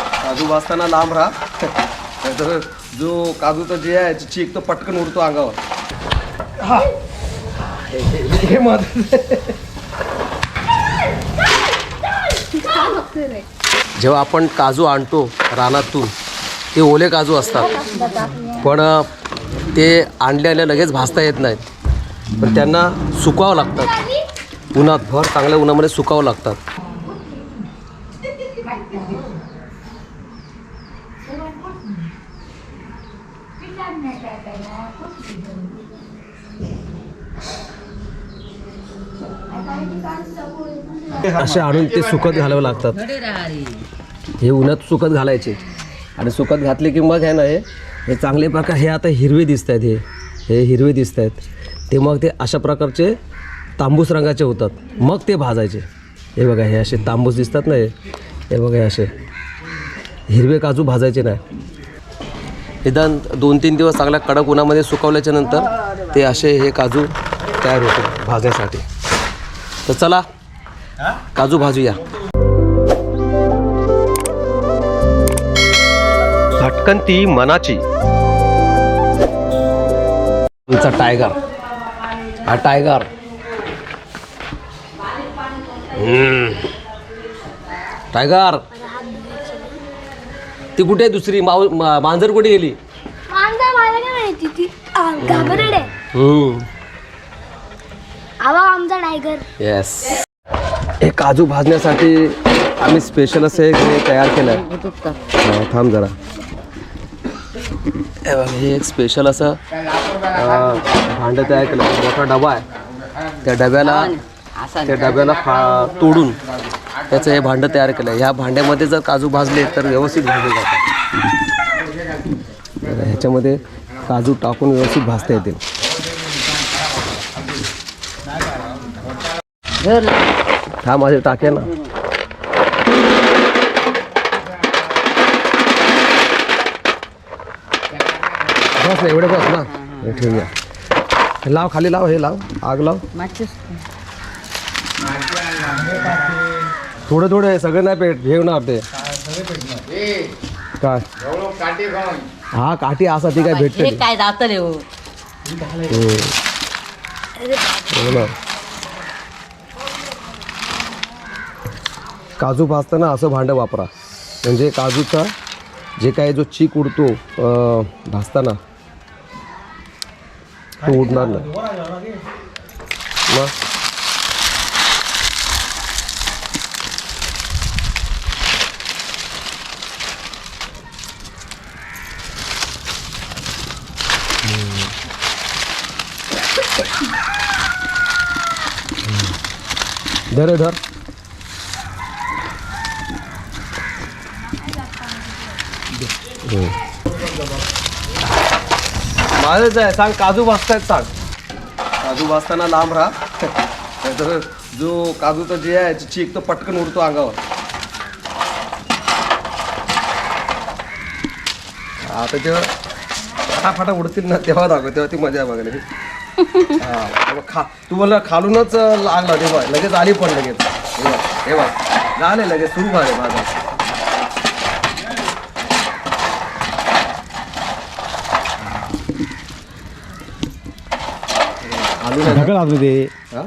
काजू भाजताना लांब राहा. तर जो काजूचा जे आहे चीक तो पटकन उडतो अंगावर. हा. हे- मत जेव्हा आपण काजू आणतो रानातून ते ओले काजू असतात. पण ते आणल्याने लगेच भाजता येत नाहीत. पण त्यांना सुकावं लागतात उन्हात भर चांगल्या उन्हामध्ये सुकावं लागतात. असे आणून ते सुकत घालावं लागतात. हे उन्हात सुकत घालायचे. आणि सुकत घातले की मग आहे ना हे हे चांगले प्रकार हे आता हिरवे दिसत आहेत हे. हे हिरवे दिसत आहेत ते मग ते अशा प्रकारचे तांबूस रंगाचे होतात. मग ते भाजायचे. हे बघा हे असे तांबूस दिसतात ना हे. बघा हे असे. हिरवे काजू भाजायचे नाही. निदान दोन तीन दिवस चांगल्या कडक उन्हामध्ये सुकवल्याच्या नंतर ते असे हे काजू तयार होते भाजण्यासाठी तर चला काजू भाजूया. भटकंती मनाची. तुमचा टायगर. हा टायगर. टायगर. ती कुठे आहे दुसरी? माऊ मा- मांजर कुठे गेली? मांजर मला काय माहिती ती आ, घाबरड आहे. हम्म. आवा आमचा टायगर. येस हे काजू भाजण्यासाठी आम्ही स्पेशल असं एक हे तयार केलं आहे थांब जरा. हे बघ, हे एक स्पेशल असं अं, भांडं तयार केलं. मोठा डबा आहे. त्या डब्याला त्या डब्याला फा तोडून त्याचं हे भांडं तयार केलं ह्या भांड्यामध्ये जर काजू भाजले तर व्यवस्थित भाजले जातात. ह्याच्यामध्ये काजू टाकून व्यवस्थित भाजता येतील. हा माझे टाके ना. बस ना एवढे बस ना. ठेवूया. लाव खाली लाव हे लाव. आग लाव. थोडं थोडं आहे, सगळं नाही पेट हे होणार ते. काय? हा काठी असा ती काय भेटते. हे काय जातले हो? हो. ना. काजू भाजताना असं भांडं वापरा. म्हणजे काजूचा जे काही जो चीक उडतो भाजताना तो उडणार नाही. मग धर हे. धर माझंच आहे सांग काजू भाजतायत सांग. काजू भाजताना लांब राहा. नाहीतर जो काजूचा जे आहे चीक तो पटकन उडतो अंगावर. आता जेव्हा फटाफटा उडतील ना तेव्हा दाखव तेव्हा ती मजा आहे बघायला. हा, खा. तू बोलला खालूनच लागला. ते बघ. लगेच आली पण लगेच. हे बघ, हे बघ. झाले लगेच. सुरू झाले माझा. आलू नाही ढकल आतमध्ये हा?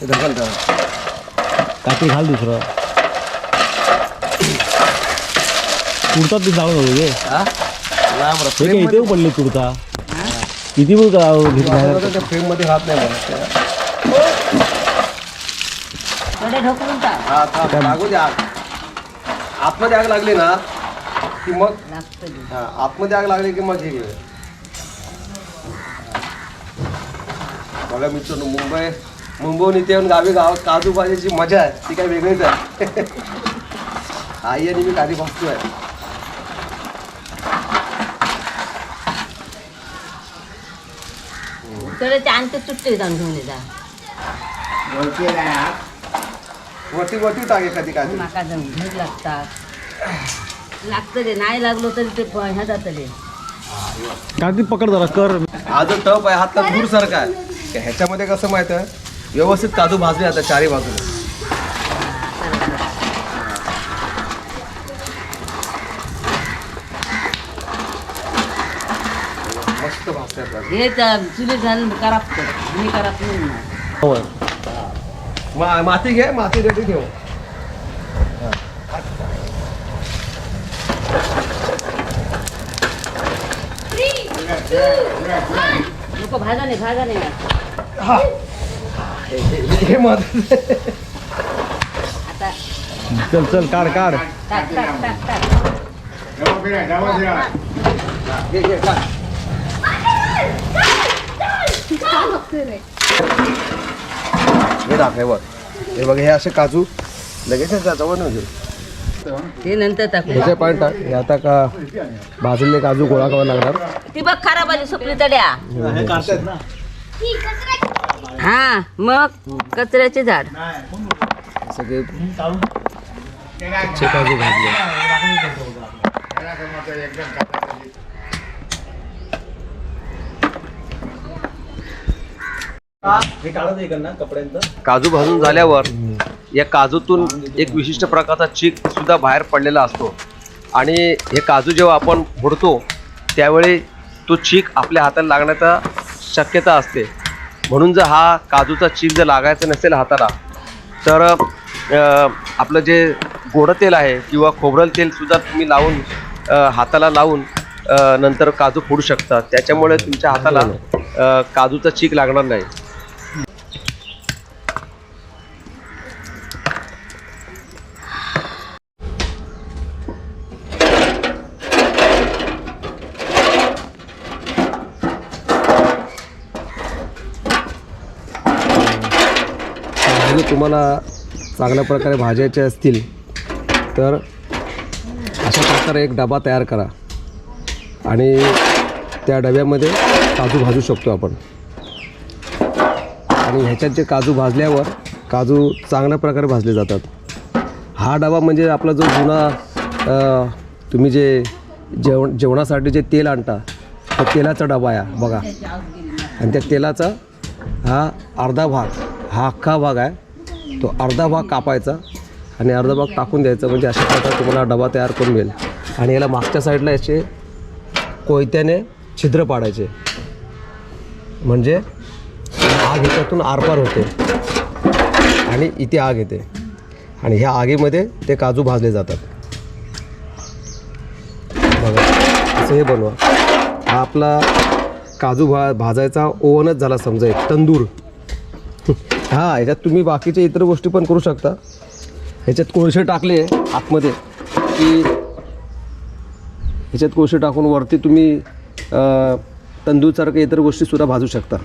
हे ढकल? काहीतरी घाल दुसरं. कुर्तात ते जाळून होतो ते हा? लांब काय इथे पडले कुर्ता. किती बाहेर? तर त्या फ्रेममध्ये हात नाही हा, थांब, लागू दे आग आतमध्ये आग लागली ना की मग. हा, आतमध्ये आग लागली की मग हे घेऊया बघा मित्रांनो मुंबई मुंबईहून इथे येऊन गावी गावात काजू भाजीची मजा आहे. ती काही वेगळीच आहे. आई आणि मी काजू भाजतोय जाऊन घेऊन वरती वरती टाके कधी काजू माका जाऊन लागतात नाही लागलो तरी ते प- ह्या जातले पकड जरा कर हा जो टप आहे हा तर दूर सारखा आहे ह्याच्यामध्ये कसं माहीत आहे व्यवस्थित काजू भाजले आता चारी बाजूला हे चुली झालं कराप कर मी कराप नाही होणार. मा- माती घे माती रेडी ठेव. नको भागा नाही भागा नाही. हे. महत्वाचं आहे. आता. चल चल काढ काढ. टाक टाक टाक टाक. घे, घे, टाक. हे हे बघ. हे बघ हे असे काजू लगेच घेऊ. ते नंतर टाकू. पाणी टाक. हे आता का भाजलेले काजू गोळा करावा लागणार. ती बघ खराब आली सुपली तड्या. हा मग कचऱ्याचे झाड. सगळे काजू भाजले काजू भाजून झाल्यावर या काजूतून एक विशिष्ट प्रकारचा चीक सुद्धा बाहेर पडलेला असतो. आणि हे काजू जेव्हा आपण फोडतो त्यावेळी तो चीक आपल्या हाताला लागण्याचा शक्यता असते. म्हणून जर हा काजूचा चीक जर लागायचा नसेल हाताला तर आपलं जे गोडं तेल आहे किंवा खोबरं तेलसुद्धा तुम्ही लावून हाताला लावून नंतर काजू फोडू शकता. त्याच्यामुळे तुमच्या हाताला काजूचा चीक लागणार नाही भाजी तुम्हाला चांगल्या प्रकारे भाजायचे असतील तर अशा प्रकारे एक डबा तयार करा. आणि त्या डब्यामध्ये काजू भाजू शकतो आपण. आणि ह्याच्यात जे काजू भाजल्यावर काजू चांगल्या प्रकारे भाजले जातात. हा डबा म्हणजे आपला जो जुना तुम्ही जे जेवण जेवणासाठी जे तेल आणता तो तेलाचा डबा आहे बघा. आणि त्या तेलाचा हा अर्धा भाग हा अख्खा भाग आहे. तो अर्धा भाग कापायचा आणि अर्धा भाग टाकून द्यायचा म्हणजे अशा प्रकारे तुम्हाला डबा तयार करून मिळेल. आणि याला मागच्या साईडला याचे कोयत्याने छिद्र पाडायचे. म्हणजे आग ह्याच्यातून आरपार होते. आणि इथे आग येते. आणि ह्या आगीमध्ये ते काजू भाजले जातात. बघा असं हे बनवा. हा आपला काजू भा भाजायचा ओव्हनच झाला समजा एक तंदूर. हां ह्याच्यात तुम्ही बाकीच्या इतर गोष्टी पण करू शकता. ह्याच्यात कोळसे टाकले आतमध्ये की ह्याच्यात कोळसे टाकून वरती तुम्ही तंदूरसारख्या इतर गोष्टीसुद्धा भाजू शकता.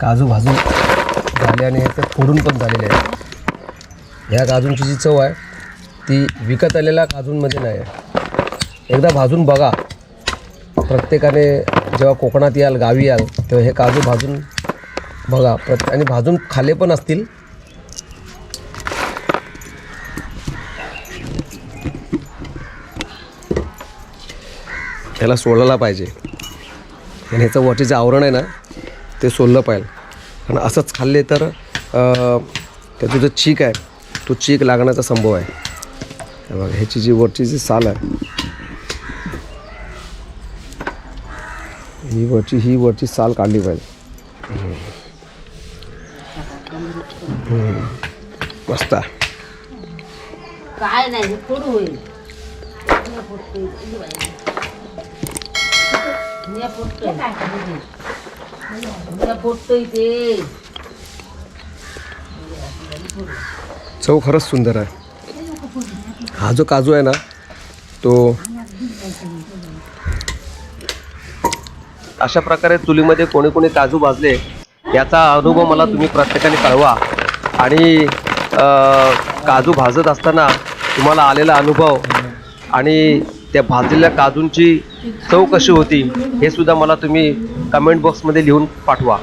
काजू भाजून झाले आणि फोडून पण झालेले आहे ह्या काजूंची जी चव आहे ती विकत आलेल्या काजूंमध्ये नाही. आहे एकदा भाजून बघा. प्रत्येकाने जेव्हा कोकणात याल गावी याल तेव्हा हे काजू भाजून बघा. प्रत आणि भाजून खाल्ले पण असतील. ह्याला सोलायला पाहिजे. आणि ह्याचं वरचे जे आवरण आहे ना ते सोललं पाहिजे. कारण असंच खाल्ले तर त्याचं जो चीक आहे तो चीक लागण्याचा संभव आहे. हे बघा ह्याची जी वरची जी साल आहे ही वरची ही वरची साल काढली पाहिजे. मस्त काय नाही होईल मी फोडतोय मी फोडतोय ते चव खरंच सुंदर आहे हा जो काजू आहे ना तो अशा प्रकारे चुलीमध्ये कोणी कोणी काजू भाजले याचा अनुभव मला तुम्ही प्रत्येकाने कळवा. आणि काजू भाजत असताना तुम्हाला आलेला अनुभव आणि त्या भाजलेल्या काजूंची चव कशी होती हे सुद्धा मला तुम्ही कमेंट बॉक्समध्ये लिहून पाठवा.